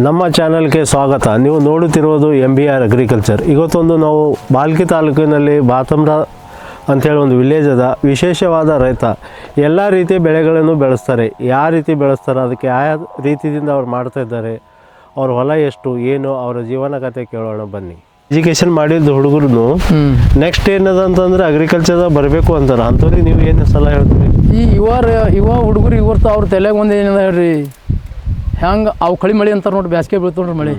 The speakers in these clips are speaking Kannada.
ನಮ್ಮ ಚಾನಲ್ಗೆ ಸ್ವಾಗತ. ನೀವು ನೋಡುತ್ತಿರುವುದು ಎಂ ಬಿ ಆರ್ ಅಗ್ರಿಕಲ್ಚರ್ ಇವತ್ತೊಂದು ನಾವು ಬಾಲ್ಕಿ ತಾಲೂಕಿನಲ್ಲಿ ಬಾತಮ್ರ ಅಂಥೇಳಿ ಒಂದು ವಿಲೇಜ್ ಅದ. ವಿಶೇಷವಾದ ರೈತ. ಎಲ್ಲ ರೀತಿಯ ಬೆಳೆಗಳನ್ನು ಬೆಳೆಸ್ತಾರೆ. ಯಾವ ರೀತಿ ಬೆಳೆಸ್ತಾರೆ? ಅದಕ್ಕೆ ಯಾವ ರೀತಿಯಿಂದ ಅವ್ರು ಮಾಡ್ತಾ ಇದ್ದಾರೆ. ಅವ್ರ ಹೊಲ ಎಷ್ಟು? ಏನು? ಅವರ ಜೀವನ ಕಥೆ ಕೇಳೋಣ ಬನ್ನಿ. ಎಜುಕೇಷನ್ ಮಾಡಿದ ಹುಡುಗರು ನೆಕ್ಸ್ಟ್ ಏನದ ಅಂತಂದ್ರೆ ಅಗ್ರಿಕಲ್ಚರ್ ಬರಬೇಕು ಅಂತಾರ. ಅಂತವ್ರಿಗೆ ನೀವು ಏನು ಸಲಹೆ ಹೇಳ್ತೀರಿ? ಈ ಇವರ ಇವ ಹುಡುಗರು ಇವತ್ತು ಅವ್ರ ತಲೆಗೆ ಒಂದು ಏನದ ಹೇಳ್ರಿ? ಹೆಂಗೆ ಅವು ಕಳಿ ಮಳೆ ಅಂತಾರೆ ನೋಡಿ ಬ್ಯಾಸ್ಗೆ ಬೀಳ್ತಾವ ನೋಡ್ರಿ ಮಳೆ.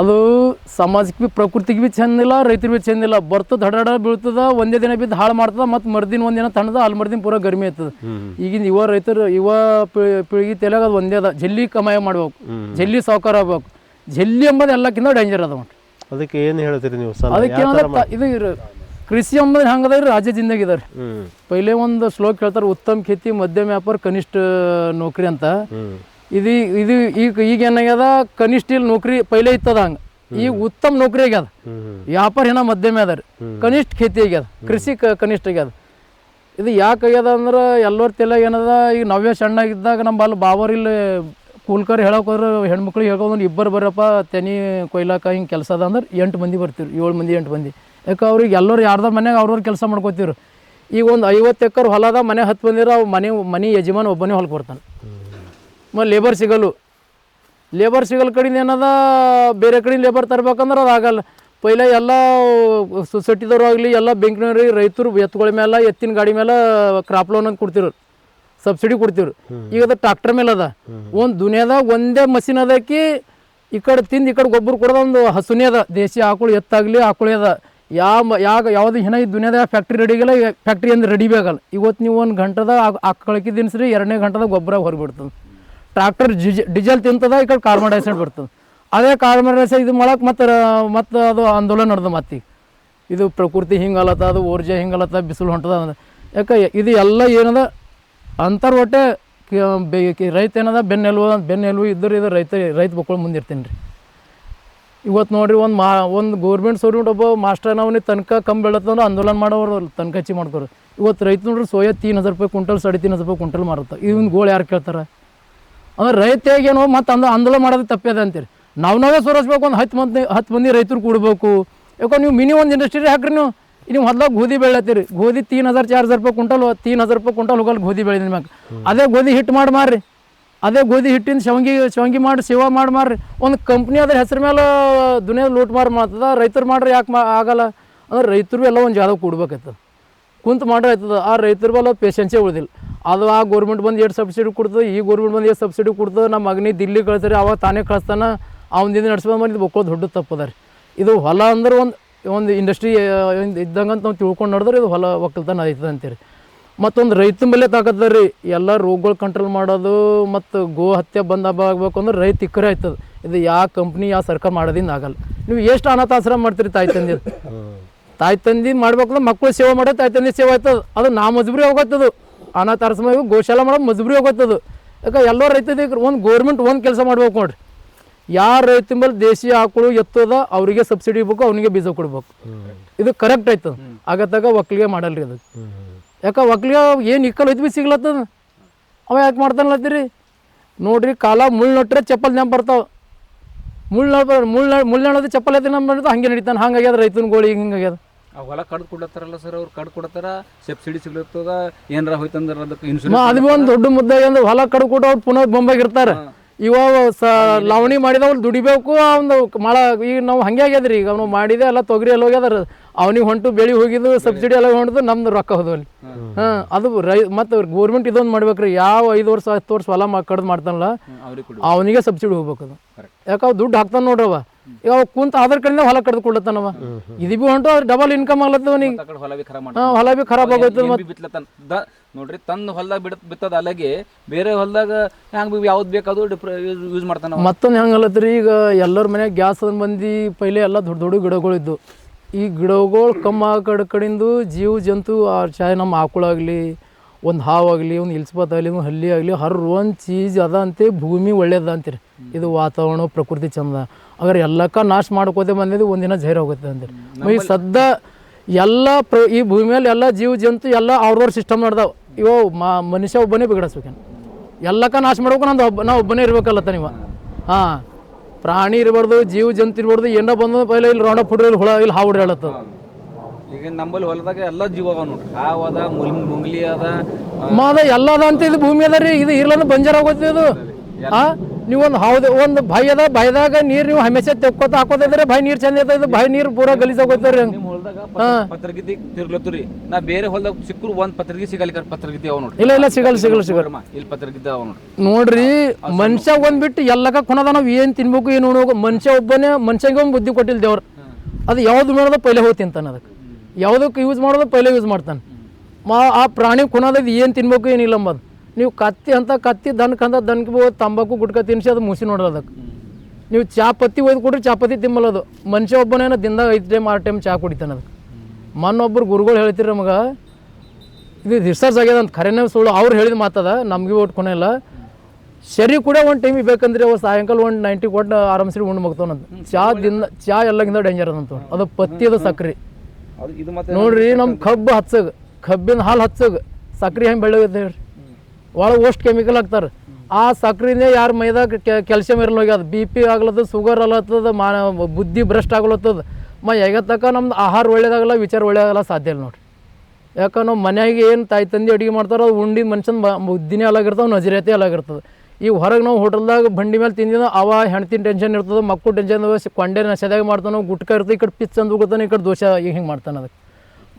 ಅದು ಸಮಾಜಕ್ಕೆ ಭೀ ಪ್ರಕೃತಿಗೆ ಭೀ ಚಂದಿಲ್ಲ ರೈತರಿಗೆ ಭೀ ಚಂದಿಲ್ಲ ಬರ್ತದ ಹಡಾಡ ಬೀಳ್ತದ ಒಂದೇ ದಿನ ಬಿದ್ದು ಹಾಳು ಮಾಡ್ತದ ಮತ್ತು ಮರ್ದಿನ ಒಂದಿನ ದಿನ ತಣ್ಣದ ಅಲ್ಲಿ ಮರ್ದಿನ ಪೂರ ಗರ್ಮಿ ಆಯ್ತದ. ಈಗಿನ ಯುವ ರೈತರು ಯುವ ಪೀಳಿಗೆ ತಲೆಗೆ ಅದು ಒಂದೇ ಅದ. ಜಲ್ಲಿ ಕಮಾಯಿ ಮಾಡ್ಬೇಕು. ಜಲ್ಲಿ ಸಾವುಕಾರ ಆಗ್ಬೇಕು. ಜಲ್ಲಿ ಎಂಬುದು ಎಲ್ಲಕ್ಕಿಂತ ಡೇಂಜರ್ ಅದ ಅದಕ್ಕೆ ಏನು ಹೇಳ್ತೀರಿ ನೀವು ಅದಕ್ಕೆ ಇದು ಇರು- ಕೃಷಿ ಎಂಬುದು ಹಂಗದ ರೀ ರಾಜ್ಯ ಜಿಂದಾಗಿ ಇದಾರೆ. ಪೈಲೆ ಒಂದು ಶ್ಲೋಕ ಹೇಳ್ತಾರೆ ಉತ್ತಮ ಖೇತಿ ಮಧ್ಯಮ ವ್ಯಾಪಾರ ಕನಿಷ್ಠ ನೌಕರಿ ಅಂತ. ಇದು ಇದು ಈಗ ಈಗ ಏನಾಗ್ಯದ? ಕನಿಷ್ಠ ಇಲ್ಲಿ ನೌಕರಿ ಪೈಲೆ ಇತ್ತದ ಹಂಗ. ಈಗ ಉತ್ತಮ ನೌಕರಿ ಆಗ್ಯದ. ವ್ಯಾಪಾರ ಏನ ಮಧ್ಯಮ ಅದ ರೀ. ಕನಿಷ್ಠ ಖೇತಿ ಆಗ್ಯದ. ಕೃಷಿ ಕನಿಷ್ಠ ಆಗ್ಯದ. ಇದು ಯಾಕೆ ಆಗ್ಯದ ಅಂದ್ರೆ ಎಲ್ಲರ ತಲೆ ಏನದ? ಈಗ ನಾವೇ ಸಣ್ಣಾಗಿದ್ದಾಗ ನಮ್ಮ ಅಲ್ಲಿ ಬಾಬರ್ ಇಲ್ಲಿ ಕೂಲ್ಕರ್ ಹೇಳೋಕೋದ್ರೆ ಹೆಣ್ಮಕ್ಳಿಗೆ ಹೇಳ್ಕೊಂಡು ಇಬ್ಬರು ಬರಪ್ಪ ತೆನಿ ಕೊಯ್ಲಾಕ ಹಿಂಗೆ ಕೆಲಸ ಅದ ಅಂದ್ರೆ ಎಂಟು ಮಂದಿ ಬರ್ತೀವಿ ಏಳು ಮಂದಿ, ಎಂಟು ಮಂದಿ. ಯಾಕೆ ಅವ್ರಿಗೆ ಎಲ್ಲರೂ ಯಾರ್ದಾರ ಮನೆಗೆ ಅವ್ರವ್ರ ಕೆಲಸ ಮಾಡ್ಕೋತೀರು ಈಗ ಒಂದು ಐವತ್ತು ಎಕರೆ ಹೊಲದ ಮನೆ ಹತ್ತು ಬಂದಿರ, ಅವು ಮನೆ ಮನೆ ಯಜಮಾನ ಒಬ್ಬನೇ ಹೊಲಕ್ಕೆ ಬರ್ತಾನೆ. ಮತ್ತು ಲೇಬರ್ ಸಿಗಲ್ಲು. ಲೇಬರ್ ಸಿಗಲ್ ಕಡಿಂದ ಏನದ, ಬೇರೆ ಕಡೆ ಲೇಬರ್ ತರ್ಬೇಕಂದ್ರೆ ಅದು ಆಗಲ್ಲ. ಪೈಲ ಎಲ್ಲ ಸೊಸೈಟಿದವ್ರು ಆಗಲಿ, ಎಲ್ಲ ಬ್ಯಾಂಕ್ನವ್ರಿಗೆ ರೈತರು ಎತ್ತುಗಳ ಮೇಲೆ ಎತ್ತಿನ ಗಾಡಿ ಮೇಲೆ ಕ್ರಾಪ್ ಲೋನ್ ಅಂತ ಕೊಡ್ತಿರು ಸಬ್ಸಿಡಿ ಕೊಡ್ತೀವ್ರಿ. ಈಗ ಅದು ಟ್ರಾಕ್ಟರ್ ಮೇಲೆ ಅದ. ಒಂದು ದುನಿಯಾದಾಗ ಒಂದೇ ಮಷಿನ್ ಅದಕ್ಕೆ ಈ ಕಡೆ ತಿಂದು ಈ ಕಡೆ ಗೊಬ್ಬರ ಕೊಡೋದು ಒಂದು ಹಸುನೇ ಅದ. ದೇಶಿ ಆಕಳು ಎತ್ತಾಗಲಿ ಆಕಳಿ ಅದ. ಯಾವ ಯಾವ ಯಾವುದು ಹಿನ ಈ ದುನಿಯಾದಾಗ ಫ್ಯಾಕ್ಟ್ರಿ ರೆಡಿಗಿಲ್ಲ ಫ್ಯಾಕ್ಟ್ರಿ ಅಂದ್ರೆ ರೆಡಿ ಬೇಕಲ್ಲ ಇವತ್ತು ನೀವು ಒಂದು ಗಂಟೆದ ಆಕಳಕ್ಕೆ ದಿನಸ್ರಿ ಎರಡನೇ ಗಂಟೆದಾಗ ಗೊಬ್ಬರ ಹೊರಬಿಡ್ತದೆ. ಟ್ರಾಕ್ಟರ್ ಡೀಸೆಲ್ ತಿಂತದ ಈ ಕಡೆ ಕಾರ್ಬನ್ ಡೈಆಕ್ಸೈಡ್ ಬರ್ತದೆ ಅದೇ ಕಾರ್ಬನ್ ಡೈಆಕ್ಸೈಡ್ ಇದು ಮಾಡಕ್ಕೆ ಮತ್ತೆ ಮತ್ತೆ ಅದು ಆಂದೋಲನ ನಡೆದ ಮತ್ತೆ ಇದು ಪ್ರಕೃತಿ ಹಿಂಗಲತ್ತ ಅದು ಊರ್ಜೆ ಹಿಂಗಲತ್ತ ಬಿಸಿಲು ಹೊಂಟದ ಯಾಕೆ ಇದು ಎಲ್ಲ ಏನದ ಅಂತರ್ ಒಟ್ಟೆ ರೈತ ಏನದ? ಬೆನ್ನೆಲುವು ಬೆನ್ನೆಲುವು ಇದ್ದರೆ ಇದು ರೈತ ರೈತ ಮಕ್ಕಳು ಮುಂದಿರ್ತೀನಿ ರೀ. ಇವತ್ತು ನೋಡಿರಿ ಒಂದು ಮಾ ಒಂದು ಗೌರ್ಮೆಂಟ್ ಸೌರ್ಮೆಂಟ್ ಒಬ್ಬ ಮಾಸ್ಟರ್ ನಾವು ತನಕ ಕಮ್ಮಿ ಬೆಳತ್ತಂದ್ರೆ ಆಂದೋಲನ ಮಾಡೋರು ತನಕ ಹಚ್ಚಿ ಮಾಡ್ತಾರೆ ಇವತ್ತು ರೈತ ನೋಡ್ರಿ ಸೋಯಾ ತೀನ್ ಹಜಾರ್ ರೂಪಾಯಿ ಕುಂಟಲ್ ಸಾಡೆ ತೀನ್ ಹಜಾರ್ ರೂಪಾಯಿ ಕುಂಟಲ್ ಮಾರುತ್ತೆ. ಇವನ್ ಗೋಳು ಯಾರು ಕೇಳ್ತಾರೆ? ಅಂದ್ರೆ ರೈತ ಏನೋ ಮತ್ತೆ ಅಂದ ಆಂದೋಲನ ಮಾಡೋದು ತಪ್ಪೇದ ಅಂತೀರಿ. ನಾವು ನಾವೇ ಸೋರಿಸ್ಬೇಕು ಒಂದು ಹತ್ತು ಮಂದಿ ಹತ್ತು ಮಂದಿ ರೈತರು ಕೂಡಬೇಕು. ಯಾಕೋ ನೀವು ಮಿನಿ ಒಂದು ಇಂಡಸ್ಟ್ರಿ ಹಾಕ್ರಿ ನೀವು. ನೀವು ಹೊಲ್ದಾಗ ಗೋಧಿ ಬೆಳೆತೀರಿ ಗೋಧಿ ತೀನ್ ಹಜಾರ್, ಚಾರ್ ಹಜಾರ್ ರೂಪಾಯಿ ಕುಂಟಲ್ ತೀನ್ ಹಜಾರ್ ರೂಪಾಯಿ ಕುಂಟಲ್ ಹೋಗಲ್ ಗೋಧಿ ಬೆಳೆದ ಮ್ಯಾಗ. ಅದೇ ಗೋಧಿ ಹಿಟ್ಟು ಮಾಡಿ ಮಾರ್ರಿ. ಅದೇ ಗೋಧಿ ಹಿಟ್ಟಿನ ಶವಂಗಿ ಶವಂಗಿ ಮಾಡಿ, ಸೇವಾ ಮಾಡಿ ಮಾರ್ರಿ. ಒಂದು ಕಂಪ್ನಿ ಅದ್ರ ಹೆಸರು ಮೇಲೆ ದುನಿಯಾದ ಲೂಟ್ ಮಾರು ಮಾಡ್ತದ, ರೈತರು ಮಾಡ್ರಿ ಯಾಕೆ ಮಾ ಆಗಲ್ಲ? ಅಂದ್ರೆ ರೈತರು ಎಲ್ಲ ಒಂದು ಜಾಗ ಕೊಡ್ಬೇಕಾಯ್ತದ ಕುಂತು ಮಾಡ್ರೆ ಆಯ್ತದ. ಆ ರೈತರ ಬಲ್ಲ ಪೇಷನ್ಸೇ ಉಳಿದಿಲ್ಲ. ಅದು ಆ ಗೌರ್ಮೆಂಟ್ ಬಂದು ಎಷ್ಟು ಸಬ್ಸಿಡಿ ಕೊಡ್ತದೆ, ಈ ಗೌರ್ಮೆಂಟ್ ಬಂದು ಎಷ್ಟು ಸಬ್ಸಿಡಿ ಕೊಡ್ತದೆ ನಮ್ಮ ಮಗನಿ ದಿಲ್ಲಿ ಕಳಿಸ್ರಿ ಅವಾಗ ತಾನೇ ಕಳಿಸ್ತಾನ ಅವನಿಂದ ನಡೆಸ್ಬೋದು ಬಂದು ಬಕ್ಕೋದು ದೊಡ್ಡ ತಪ್ಪದ ರೀ. ಇದು ಹೊಲ ಅಂದ್ರೆ ಒಂದು ಒಂದು ಇಂಡಸ್ಟ್ರಿ ಇದ್ದಂಗಂತ ನಾವು ತಿಳ್ಕೊಂಡು ನೋಡಿದ್ರೆ ಇದು ಹೊಲ ಒಕ್ಕಲ್ತನ ಆಯ್ತದ ಅಂತೀರಿ. ಮತ್ತೊಂದು ರೈತನ ಮೇಲೆ ತಾಕತ್ತದ ರೀ, ಎಲ್ಲ ರೋಗಗಳು ಕಂಟ್ರೋಲ್ ಮಾಡೋದು ಮತ್ತು ಗೋ ಹತ್ಯೆ ಬಂದ ಆಗಬೇಕು ಅಂದ್ರೆ ರೈತ ಇಕ್ಕರೆ ಆಯ್ತದ. ಇದು ಯಾವ ಕಂಪ್ನಿ ಯಾವ ಸರ್ಕಾರ ಮಾಡೋದಿಂದ ಆಗಲ್ಲ. ನೀವು ಎಷ್ಟು ಅನಾಥಾಶ್ರಮ ಮಾಡ್ತೀರಿ ತಾಯಿ ತಂದೆ ತಾಯಿ ತಂದಿ ಮಾಡ್ಬೇಕಂದ್ರೆ ಮಕ್ಕಳು ಸೇವೆ ಮಾಡೋದು ತಾಯಿ ತಂದೆ ಸೇವೆ ಆಯ್ತದ. ಅದು ನಾ ಮಜಬೂರಿ ಹೋಗತ್ತದು. ಅನಾಥಾಶ್ರಮ ಗೋಶಾಲ ಮಾಡೋದು ಮಜಬೂರಿ ಹೋಗತ್ತದು. ಯಾಕೆ ಎಲ್ಲೋ ರೈತದ ಒಂದು ಗೌರ್ಮೆಂಟ್ ಒಂದು ಕೆಲಸ ಮಾಡ್ಬೇಕು ನೋಡ್ರಿ. ಯಾರ ರೈತ ಮೇಲೆ ದೇಶಿ ಆಕಳು ಎತ್ತದ ಅವರಿಗೆ ಸಬ್ಸಿಡಿ ಬೇಕು ಅವನಿಗೆ ಬೀಜ ಕೊಡ್ಬೇಕು. ಇದು ಕರೆಕ್ಟ್ ಆಯ್ತದ ಆಗತ್ತಾಗ ಒಕ್ಕಲಿಗೆ ಮಾಡಲ್ರಿ ಅದು ಯಾಕೆ ಒಕ್ಕಲಿಗೆ ಏನು ಇಕ್ಕಲ್ ಐತಿ ಬಿ ಸಿಗ್ಲತ್ತದ? ಅವ ಯಾಕೆ ಮಾಡ್ತಾನಲತ್ತೀರಿ? ನೋಡ್ರಿ ಕಾಲ ಮುಳ್ಳು ನಟ್ರೆ ಚಪ್ಪಲ್ ನೆಂಪ್ ಬರ್ತಾವ. ಮುಳ್ಳು ಮುಳ್ಳ ಮುಳ್ಳು ಚಪ್ಪಲ್ ಐತಿ ನಮ್ಮ ಹಂಗೆ ನಡೀತಾನೆ. ಹಂಗಾಗ್ಯದ ರೈತನ ಗೋಳಿ ಹಿಂಗಾಗ್ಯದ ಹೊಲ ಕಡ್ದು ಕೊಡತ್ತಾರಲ್ಲ ಸರ್ ಅವ್ರು? ಕಡ್ದು ಕೊಡತ್ತಾರ ಸಬ್ಸಿಡಿ ಸಿಗ್ಲತ್ತದ? ಏನಾರ ಹೋಯ್ತಂದ್ರ ಅದಕ್ಕೆ ಅದು ಒಂದು ದೊಡ್ಡ ಮುದ್ದೆ ಅಂದ್ರೆ ಹೊಲ ಕಡ್ಕೊಟ್ಟು ಅವ್ರು ಪುನಃ ಬೊಂಬಾಗ ಇರ್ತಾರೆ. ಇವ ಸ ಲಾವಣಿ ಮಾಡಿದವನು ದುಡಿಬೇಕು ಅವ್ನು ಮಳ ಈಗ ನಾವು ಹಂಗೆ ಆಗ್ಯದ್ರಿ ಈಗ ಅವ್ನು ಮಾಡಿದೆ ಎಲ್ಲ ತೊಗರಿ ಎಲ್ಲ ಹೋಗ್ಯದ್ರ. ಅವನಿಗೆ ಹೊಂಟು ಬೆಳಿ ಹೋಗಿದ್ದು ಸಬ್ಸಿಡಿ ಎಲ್ಲ ಹೊಂಟದ್ದು ನಮ್ದು ರೊಕ್ಕ ಹೋದಲ್ಲಿ ಅಲ್ಲಿ. ಹಾಂ. ಅದು ರೈ ಮತ್ತು ಗೌರ್ಮೆಂಟ್ ಇದೊಂದು ಮಾಡ್ಬೇಕ್ರಿ ಯಾವ ಐದು ವರ್ಷ ಹತ್ತು ವರ್ಷ ಹೊಲ ಮಾ ಕಡ್ದು ಮಾಡ್ತಾನಲ್ಲ ಅವನಿಗೆ ಸಬ್ಸಿಡಿ ಹೋಗ್ಬೇಕು ಅದು. ಯಾಕೆ ಅವ್ ದುಡ್ಡು ಹಾಕ್ತಾನೆ ನೋಡ್ರವ. ಈಗ ಅವ್ ಕುಂತ ಅದ್ರ ಕಡೆಯಿಂದ ಹೊಲ ಕಡ್ದು ಕೊಡ್ಲತ್ತಾನವ ಇದು ಬಿ ಹೊಂಟು ಅದ್ರ ಡಬಲ್ ಇನ್ಕಮ್ ಆಗ್ಲತ್ತವ ಅವನಿಗೆ. ಆ ಕಡೆ ಹೊಲ ಬಿ ಖರಾಬ್ ಹಾಂ ಹೊಲ ಬಿ ಖರಾಬ್ ಆಗೋಯ್ತದ ಮತ್ತೆ. ಬಿ ಬಿತ್ಲತ್ತಾನ? ದ ನೋಡ್ರಿ ತನ್ನ ಹೊಲ್ದಾಗ ಬಿಡ ಬಿತ್ತದ ಅಲ್ಲಗೆ ಬೇರೆ ಹೊಲ್ದಾಗ ಹ್ಯಾಂಗ ಯಾವ್ದು ಬೇಕಾದ್ರು ಯೂಸ್ ಮಾಡ್ತಾನ ಅವ. ಮತ್ತೊಂದು ಹೆಂಗಲ್ಲತ್ರಿ ಈಗ ಎಲ್ಲರ ಮನ್ಯಾಗ ಗ್ಯಾಸ್ ಅದ್ ಮಂದಿ ಪೈಲೆ ಎಲ್ಲ ದೊಡ್ಡ ದೊಡ್ಡ ಗಿಡಗಳಿದ್ದು ಈ ಗಿಡಗಳು ಕಮ್ಮ ಕಡೆ ಕಡೆಯಿಂದ ಜೀವ ಜಂತು ಆ ಚಾಯ್ ನಮ್ಮ ಆಕಳಾಗಲಿ ಒಂದು ಹಾವಾಗಲಿ ಒಂದು ಇಲ್ಸ್ಬಾತ್ ಆಗಲಿ ಒಂದು ಹಲ್ಲಿ ಆಗಲಿ ಹರ್ ಒಂದು ಚೀಜ್ ಅದ ಅಂತೆ ಭೂಮಿ ಒಳ್ಳೇದ ಅಂತೀರಿ. ಇದು ವಾತಾವರಣ ಪ್ರಕೃತಿ ಚಂದ. ಅದ್ರ ಎಲ್ಲಕ್ಕ ನಾಶ ಮಾಡ್ಕೋತೆ ಬಂದಿದ್ದು ಒಂದಿನ ಜೈರ್ ಹೋಗುತ್ತೆ ಅಂತೀರಿ. ಈ ಸದ್ದ ಎಲ್ಲ ಪ್ರ ಈ ಭೂಮಿಯಲ್ಲಿ ಎಲ್ಲ ಜೀವ ಜಂತು ಎಲ್ಲ ಅವ್ರವ್ರ ಸಿಸ್ಟಮ್ ನಡ್ದಾವ. ಇವ ಮನುಷ್ಯ ಒಬ್ಬನೇ ಬಿಗಡಿಸ್ಬೇಕೇನು? ಎಲ್ಲಕ್ಕ ನಾಶ ಮಾಡ್ಬೇಕು ನಂದು ಒಬ್ಬ ನಾ ಒಬ್ಬನೇ ಇರ್ಬೇಕಲ್ಲತ್ತ ನೀವು ಹಾಂ. ಪ್ರಾಣಿ ಇರಬಾರ್ದು ಜೀವ ಜಂತು ಇರಬಾರ್ದು ಏನೋ ಬಂದ ಪೈಲೆ ಇಲ್ಲಿ ರೋಣ ಫುಡ್ ಇಲ್ಲಿ ಹುಳ ಇಲ್ಲಿ ಹಾವು ಈಗ ನಂಬಲ್ ಹೊಲದಾಗ ಎಲ್ಲ ಜೀವ ಅವ ನೋಡ್ರಿ. ಹಾವ್ ಅದ ಮುಲ್ ಮುಂಗ್ಲಿ ಅದ ಆ, ಮಾದ ಎಲ್ಲ ಅದ ಅಂತ ಇದು ಭೂಮಿ ಅದ ರೀ ಇದು ಇರ್ಲಂದ್ರೆ ಬಂಜಾರ ಆಗೋತಿ ಇದು. ಹಾ ನೀವು ಒಂದು ಹೌದು ಒಂದು ಭಯ ಅದ ಭಯದಾಗ ನೀರು ನೀವು ಹಮೇಶ ತೆಕ್ಕೋತ ಹಾಕೋತಿದ್ರೆ ಭಯ ನೀರು ಚಂದ ಇದು ಭಯ ನೀರು ಪೂರ ಗಲೀಜ್ ಆಗೋತಾರೆ. ನಿಮ್ ಹೊಲದಾಗ ಪತ್ರಗಿತ್ತಿ ತಿರ್ಲತ್ತುರಿ ನಾ ಬೇರೆ ಹೊಲದಾಗ ಸಿಕ್ಕರು ಒಂದ್ ಪತ್ರಗಿ ಸಿಗಲಿಕ್ಕೆ ಪತ್ರಗಿತಿ ಅವ ನೋಡ್ರಿ. ಇಲ್ಲ ಇಲ್ಲ ಸಿಗಲ್ ಸಿಗಲ್ ಸಿಗಲ್ ಇಲ್ಲಿ ಪತ್ರಗಿತಿ ಅವ ನೋಡ್ರಿ. ನೋಡ್ರಿ ಮನುಷ್ಯ ಒಂದ್ಬಿಟ್ಟು ಎಲ್ಲಕ ಕುಣದ ನಾವು ಏನ್ ತಿನ್ಬೇಕು ಏನು ಉಣ್ಬೇಕು ಮನುಷ್ಯ ಒಬ್ಬನೇ ಮನುಷ್ಯಂಗೆ ಒಂದು ಬುದ್ಧಿ ಕೊಟ್ಟಿಲ್ಲ ದೇವ್ರು. ಅದು ಯಾವ್ದು ಮಾಡೋದು ಪೈಲೆ ಹೋಗಿ ತಿಂತಾನೆ ಅದಕ್ಕೆ. ಯಾವುದಕ್ಕೆ ಯೂಸ್ ಮಾಡೋದು ಪೈಲೆ ಯೂಸ್ ಮಾಡ್ತಾನೆ. ಮಾ ಆ ಪ್ರಾಣಿ ಕುಣೋದು ಏನು ತಿನ್ಬೇಕು ಏನಿಲ್ಲ ಅಂಬದು. ನೀವು ಕತ್ತಿ ಅಂತ ಕತ್ತಿ ದನಕ್ ಅಂತ ತಂಬಾಕು ಗುಟ್ಕ ತಿನ್ಸಿ ಅದು ಮುಸಿ ನೋಡೋದಕ್ಕೆ ಅದಕ್ಕೆ ನೀವು ಚಾ ಪತ್ತಿ ಒಯ್ದು ಕೊಡ್ರಿ ಚಾ ಪತ್ತಿ ತಿಮ್ಮಲ್ಲ ಅದು. ಮನುಷ್ಯ ಒಬ್ಬನೇನೋ ದಿನದಾಗ ಐದು ಟೈಮ್ ಆರು ಟೈಮ್ ಚಾ ಕುಡಿತಾನೆ ಅದಕ್ಕೆ ಮೊನ್ನೊಬ್ಬರು ಗುರುಗಳು ಹೇಳ್ತಿರ ನಮಗೆ ಇದು ರಿಸರ್ಚ್ ಆಗ್ಯದ ಅಂತ. ಖರೇನೇ ಸುಳ್ಳು ಅವ್ರು ಹೇಳಿದ ಮಾತದ ನಮಗೆ ಒಟ್ಟು ಕೊನೆಲ್ಲ ಸರಿ ಕೂಡ ಒಂದು ಟೈಮಿಗೆ ಬೇಕಂದ್ರೆ ಅವ್ರು ಸಾಯಂಕಾಲ ಒಂದು ನೈಂಟಿ ಕೊಟ್ಟು ಆರಾಮ್ಸಿ ಉಂಡು ಮಗ್ತಾವಂತ ಚಾ ದಿನ ಚಾ ಎಲ್ಲಗಿಂತ ಡೇಂಜರ್ ಅದಂತ ಅದು ಪತ್ತಿ ಅದು ಸಕ್ರಿ. ಅದು ಇದು ಮತ್ತೆ ನೋಡ್ರಿ ನಮ್ಮ ಕಬ್ಬು ಹಚ್ಚಗ ಕಬ್ಬಿನ ಹಾಲು ಹಚ್ಚಗ ಸಕ್ರೆ ಹೆಂಗೆ ಬೆಳೆಯುತ್ತೆ ಹೇಳ್ರಿ. ಒಳಗೆ ಅಷ್ಟು ಕೆಮಿಕಲ್ ಹಾಕ್ತಾರೆ. ಆ ಸಕ್ರಿನೇ ಯಾರ ಮೈದಾಗ ಕ್ಯಾಲ್ಸಿಯಂ ಇರಲ್ಲ ಹೋಗ್ಯದ ಬಿ ಪಿ ಆಗ್ಲತ್ತದ ಶುಗರ್ ಅಲ್ಲತ್ತದ ಮಾ ಬುದ್ಧಿ ಭ್ರಷ್ಟ ಆಗ್ಲತ್ತದ. ಮ ತಕ್ಕ ನಮ್ದು ಆಹಾರ ಒಳ್ಳೇದಾಗಲ್ಲ ವಿಚಾರ ಒಳ್ಳೇದಾಗಲ್ಲ ಸಾಧ್ಯ ಇಲ್ಲ ನೋಡ್ರಿ. ಯಾಕಂದ್ರೆ ನಾವು ಮನೆಯಾಗೆ ಏನು ತಾಯಿ ತಂದೆ ಅಡುಗೆ ಮಾಡ್ತಾರೋ ಅದು ಉಂಡಿ ಮನುಷ್ಯನ ಬುದ್ಧಿನೇ ಅಲಾಗಿರ್ತಾವೆ ನಜರೇತೆ ಅಲಾಗಿರ್ತದೆ ಈ ಹೊರಗೆ ನಾವು ಹೋಟೆಲ್ದಾಗ ಬಂಡಿ ಮೇಲೆ ತಿಂದಿದ್ದು ಅವ ಹೆಣ್ತಿನ ಟೆನ್ಷನ್ ಇರ್ತದೆ ಮಕ್ಕಳು ಟೆನ್ಷನ್ ಕೊಂಡೆ ನಶೆದಾಗ ಮಾಡ್ತಾನೆ, ಗುಟ್ಕ ಇರ್ತದೆ, ಈ ಕಡೆ ಪಿಚ್ ಅಂದು ಹೋಗ್ತಾನೆ ಈ ಕಡೆ ದೋಷ ಈಗ ಹಿಂಗೆ ಮಾಡ್ತಾನೆ ಅದಕ್ಕೆ.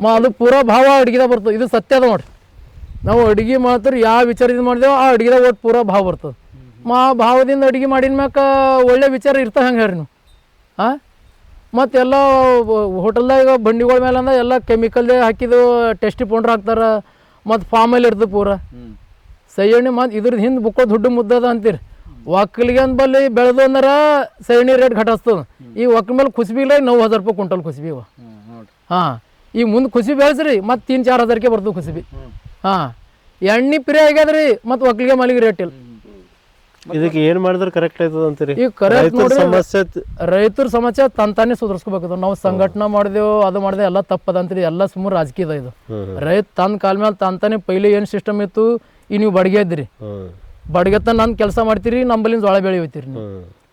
ಮಾ ಅದು ಪೂರಾ ಭಾವ ಅಡುಗೆದಾಗ ಬರ್ತದೆ, ಇದು ಸತ್ಯ ಅದ ನೋಡ್ರಿ. ನಾವು ಅಡುಗೆ ಮಾಡ್ತಾರೆ ಯಾವ ವಿಚಾರದಿಂದ ಮಾಡಿದೇವೋ, ಆ ಅಡುಗೆದಾಗ ಒಟ್ಟು ಪೂರಾ ಭಾವ ಬರ್ತದೆ. ಮಾ ಭಾವದಿಂದ ಅಡುಗೆ ಮಾಡಿದ ಮ್ಯಾಕ ಒಳ್ಳೆ ವಿಚಾರ ಇರ್ತದೆ ಹಂಗೆ ಹೇಳ್ರಿ ನೀವು. ಹಾಂ ಮತ್ತೆಲ್ಲ ಹೋಟೆಲ್ದಾಗ ಬಂಡಿಗಳ ಮೇಲೆ ಅಂದ್ರೆ ಎಲ್ಲ ಕೆಮಿಕಲ್ದೇ ಹಾಕಿದ್ದು, ಟೆಸ್ಟಿ ಪೌಂಡ್ರ್ ಹಾಕ್ತಾರೆ, ಮತ್ತು ಫಾರ್ಮಲ್ಲಿ ಇರ್ತದೆ ಪೂರ. ಸೈಯಣ್ಣಿ ಮತ್ತು ಇದ್ರದ್ದು ಹಿಂದೆ ಬುಕ್ಕೋ ದುಡ್ಡು ಮುದ್ದದ ಅಂತೀರಿ. ಒಕ್ಕಲಿಗೆ ಅಂದ್ ಬಲ್ಲಿ ಬೆಳೆದು ಅಂದ್ರೆ ಸೈಣಿ ರೇಟ್ ಘಟಸ್ತದ. ಈ ಒಕ್ಕಲ ಮೇಲೆ ಕುಸ್ಬಿಲ್ಲ ನೌ ಹಜಾರ್ ರೂಪಾಯಿ ಕುಂಟಲ್ ಖುಷಿ ಇವ. ಹಾ ಈ ಈಗ ಮುಂದೆ ಖುಷಿ ಬೆಳೆಸ್ರಿ ಮತ್ತು ತೀನ್ ಚಾರ್ ಹಜಾರ್ಕೆ ಬರ್ತದೆ ಬಿ ಹಾಂ ಎಣ್ಣೆ ಪ್ರಿಯ ಆಗ್ಯದ್ರಿ ಮತ್ತು ಒಕ್ಕಲಿಗೆ ಮಲಿಗೆ ರೇಟ್ ಇಲ್ಲ. ಇದಕ್ಕೆ ಏನು ಮಾಡಿದ್ರೆ ಕರೆಕ್ಟ್ ಆಯ್ತದ ಅಂತೀರಿ? ಈಗ ಕರೆಕ್ಟ್ ರೈತರ ನೋಡಿ ಸಮಸ್ಯೆ ರೈತರ ಸಮಸ್ಯೆ ತಂತಾನೆ ಸುಧಾರಿಸ್ಕೋಬೇಕು ನಾವು ಸಂಘಟನೆ ಮಾಡಿದೆವು ಅದು ಮಾಡಿದೆ ಎಲ್ಲ ತಪ್ಪದ ಅಂತೀರಿ ಎಲ್ಲ ಸುಮ್ಮನೆ ರಾಜಕೀಯದ ಇದು. ರೈತ ತನ್ನ ಕಾಲ ಮೇಲೆ ತಂತಾನೆ ಪೈಲೆ ಏನು ಸಿಸ್ಟಮ್ ಇತ್ತು ಈ ನೀವು ಬಡಿಗೆ ಇದ್ರಿ ಬಡ್ಗೆತ್ತ ನಾನು ಕೆಲಸ ಮಾಡ್ತೀರಿ ನಂಬಲಿಂದ ಜೋಳ ಬೆಳೆ ಹೋಯ್ತೀರಿ ನೀವು.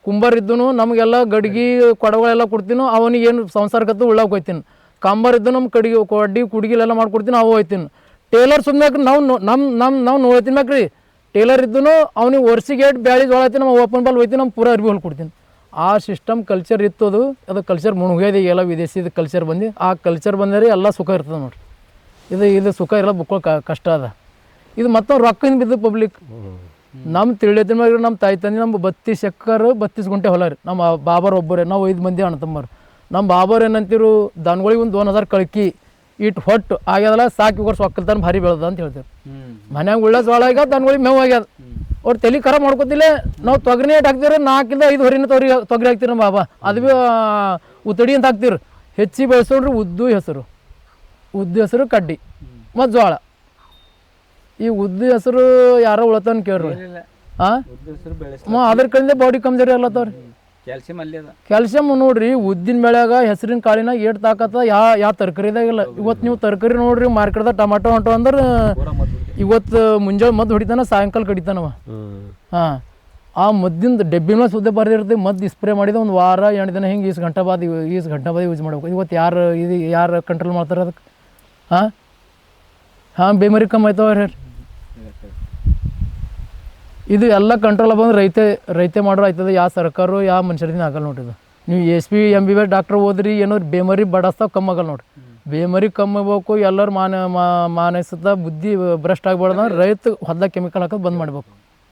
ಹ್ಮ್ ಇದ್ದನು ನಮಗೆಲ್ಲ ಗಡ್ಗಿ ಕೊಡಗಳೆಲ್ಲ ಕೊಡ್ತೀನಿ ಅವನಿಗೆ ಏನು ಸಂಸಾರಕ್ಕತ್ತು ಉಳ್ಳಾಕ್ ಹೋಯ್ತೀನಿ. ಕಂಬರ್ ಇದ್ದು ನಮ್ಮ ಕಡಿಗೆ ಕೊಡ್ಡಿ ಕುಡ್ಗಿಲೆಲ್ಲ ಮಾಡ್ಕೊಡ್ತೀನಿ ಅವು ಹೋಯ್ತೀನಿ. ಟೇಲರ್ ಸುಮ್ಮನೆ ನಾವು ನಮ್ಮ ನಮ್ಮ ನಾವು ನೋಡ್ತೀನಿ ಮ್ಯಾಕ್ರಿ ಟೇಲರ್ ಇದ್ದನು ಅವ್ನಿಗೆ ವರ್ಷಿಗೆ ಏಟ್ ಬ್ಯಾಳಿ ಜೋಳ ಐತಿ ನಮ್ಮ ಓಪನ್ ಬಾಲ್ ಹೋಯ್ತೀನಿ ನಮ್ಮ ಪೂರ ಅರ್ಬಿ ಹೊಲ್ ಕೊಡ್ತೀನಿ. ಆ ಸಿಸ್ಟಮ್ ಕಲ್ಚರ್ ಇತ್ತು ಅದು ಅದು ಕಲ್ಚರ್ ಮುಳುಗೋಯ್ದು ಎಲ್ಲ ವಿದೇಶಿದ ಕಲ್ಚರ್ ಬಂದು. ಆ ಕಲ್ಚರ್ ಬಂದರೆ ಎಲ್ಲ ಸುಖ ಇರ್ತದೆ ನೋಡ್ರಿ. ಇದು ಇದು ಸುಖ ಇರಲ್ಲ ಬುಕ್ಕೋ ಕಷ್ಟ ಅದ. ಇದು ಮತ್ತೊಂದು ರೊಕ್ಕದಿಂದ ಬಿದ್ದು ಪಬ್ಲಿಕ್ ನಮ್ಮ ತಿಳಿಯತ್ತಿನ ಮ್ಯಾಗ ನಮ್ಮ ತಾಯಿ ತಂದೆ ನಮ್ಮ ಬತ್ತಿ ಎಕ್ಕರ್ ಬತ್ತೀಸ್ ಗುಂಟೆ ಹೊಲ ರೀ ನಮ್ಮ ಬಾಬರ್ ಒಬ್ಬರೇ ನಾವು ಐದು ಮಂದಿ ಅಣ್ಣ ತಮ್ಮರು. ನಮ್ಮ ಬಾಬರ್ ಏನಂತಿರು ದನಗಳಿಗೆ ಒಂದು ದೋನ್ ಹಜಾರ್ ಕಳ್ಕಿ ಇಟ್ಟು ಹೊಟ್ಟು ಆಗ್ಯದಲ್ಲ ಸಾಕಿ ವರ್ಷ ಒಕ್ಕಲ್ತಾನ ಭಾರಿ ಬೆಳೆದ ಅಂತ ಹೇಳ್ತೇವೆ ಮನ್ಯಾಗ ಉಳ್ಳ ಜೋಳ ಆಗ್ಯದ ದನಗಳಿಗೆ ಮೇವು ಆಗ್ಯದ. ಅವ್ರು ತಲೆ ಖರ ಮಾಡ್ಕೊತಿಲ್ಲ ನಾವು ತೊಗರಿನೇ ಇಟ್ಟು ಹಾಕ್ತೀರ ನಾಲ್ಕಿಂದ ಐದು ಹೊರಿನ ತೊಗರಿ ತೊಗರಿ ಹಾಕ್ತೀರಿ ನಮ್ಮ ಬಾಬಾ. ಅದು ಭೀ ಉತಡಿ ಉತ್ತಡಿ ಅಂತ ಹಾಕ್ತೀರಿ ಹೆಚ್ಚಿ ಬೆಳೆಸೋಡ್ರಿ ಉದ್ದು ಹೆಸರು. ಉದ್ದು ಹೆಸರು ಕಡ್ಡಿ. ಮತ್ತು ಜೋಳ ಈ ಉದ್ದ ಹೆಸರು ಯಾರೋ ಉಳತನ್ ಕೇಳ್ರಿ. ಹಾಂ ಅದ್ರ ಕಡೆಯಿಂದ ಬಾಡಿ ಕಮ್ಜೋರಿ ಅಲ್ಲತ್ತವ್ರಿ. ಕ್ಯಾಲ್ಸಿಯಂ ಅಲ್ಲಿ ಅದ. ಕ್ಯಾಲ್ಸಿಯಂ ನೋಡ್ರಿ ಉದ್ದಿನ ಬೆಳೆಯಾಗ ಹೆಸರಿನ ಕಾಳಿನಾಗ ಏಟ್ ತಾಕತ್ತ ಯಾ ಯಾವ ತರಕಾರಿದಾಗಿಲ್ಲ ಇವತ್ತು ನೀವು ತರಕಾರಿ ನೋಡ್ರಿ ಮಾರ್ಕೆಟ್ದಾಗ ಟಮಾಟೊ ಹೊಂಟು ಅಂದ್ರೆ ಇವತ್ತು ಮುಂಜಾನೆ ಮದ್ದು ಹೊಡಿತಾನ ಸಾಯಂಕಾಲ ಕಡಿತಾನವ. ಹಾ. ಆ ಮದ್ದಿಂದ ಡಬ್ಬಿ ಮೇಲೆ ಸುದ್ದೆ ಬರ್ದಿರ್ತದೆ ಮದ್ದು ಸ್ಪ್ರೇ ಮಾಡಿದ ಒಂದು ವಾರ ಎಂಟು ದಿನ ಹಿಂಗೆ ಈಸ್ ಗಂಟೆ ಬಾದ್ ಈಸ್ ಗಂಟೆ ಬಾದ್ ಯೂಸ್ ಮಾಡ್ಬೇಕು. ಇವತ್ತು ಯಾರು ಇದು ಯಾರು ಕಂಟ್ರೋಲ್ ಮಾಡ್ತಾರೆ ಅದಕ್ಕೆ ಹಾಂ? ಹಾಂ, ಬೇಮರಿ ಕಮ್ಮಿ ಆಯ್ತವ ರೀ ಇದು ಎಲ್ಲ ಕಂಟ್ರೋಲ್ ಬಂದು ರೈತ ರೈತ ಮಾಡೋ ಆಯ್ತದ. ಯಾವ ಸರ್ಕಾರ ಯಾವ ಮನುಷ್ಯರಿಂದ ಆಗಲ್ಲ ನೋಡ್ರಿ ನೀವು S P M B B doctor ಓದ್ರಿ ಏನೋ ಬೇಮರಿ ಬಡಸ್ತಾವ ಕಮ್ಮಿ ಆಗಲ್ಲ ನೋಡ್ರಿ. ಬೇಮರಿ ಕಮ್ಮಿ ಆಗ್ಬೇಕು, ಎಲ್ಲರೂ ಮಾನ ಮಾನಸಿಕ ಬುದ್ಧಿ ಭ್ರಷ್ಟ ಆಗ್ಬಾರ್ದು ರೈತ ಹೊಲ್ದಾಗ ಕೆಮಿಕಲ್ ಹಾಕೋದು ಬಂದ್ ಮಾಡ್ಬೇಕು.